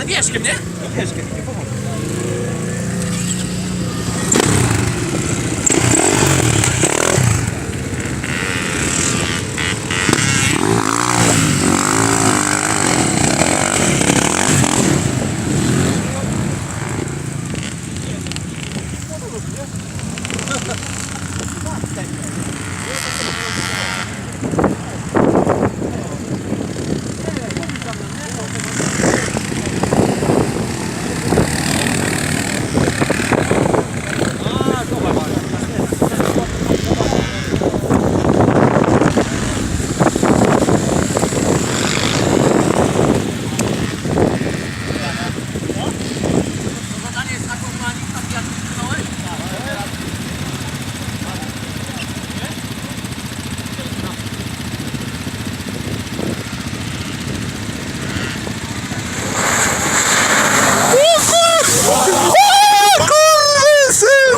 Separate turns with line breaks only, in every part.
pieszkiem, nie?
Pieszkiem, nie pomogę.
Zadanie
Kurwysyn!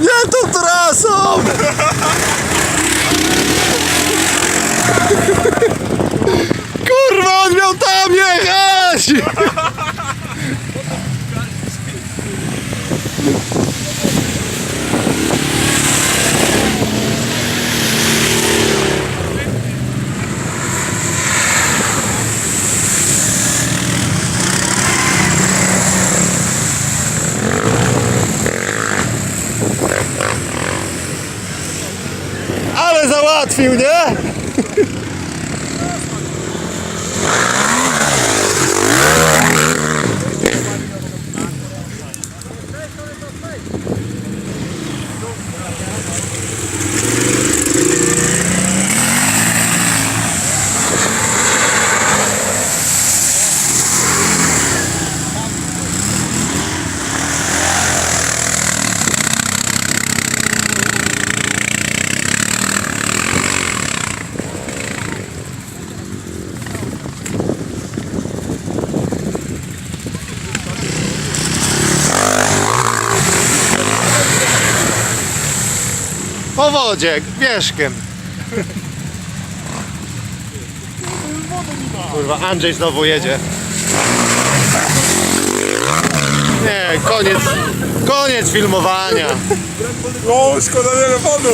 Nie tą trasą! Kurwa, on miał tam jechać! Ale załatwił, nie? Po wodzie, pieszkiem. Kurwa, Andrzej znowu jedzie. Nie, koniec, koniec filmowania.
O, szkoda telefonu!